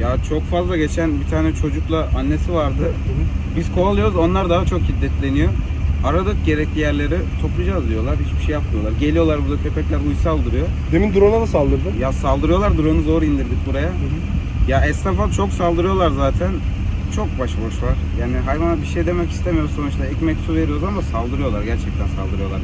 Ya çok fazla geçen bir tane çocukla annesi vardı. Biz kovalıyoruz onlar daha çok şiddetleniyor. Aradık gerekli yerleri toplayacağız diyorlar. Hiçbir şey yapmıyorlar. Geliyorlar burada köpekler uysal duruyor. Demin drone'a da saldırdı. Ya saldırıyorlar drone'u zor indirdik buraya. Ya esnafa çok saldırıyorlar zaten. Çok başıboş var. Yani hayvana bir şey demek istemiyoruz sonuçta. Ekmek su veriyoruz ama saldırıyorlar. Gerçekten saldırıyorlar.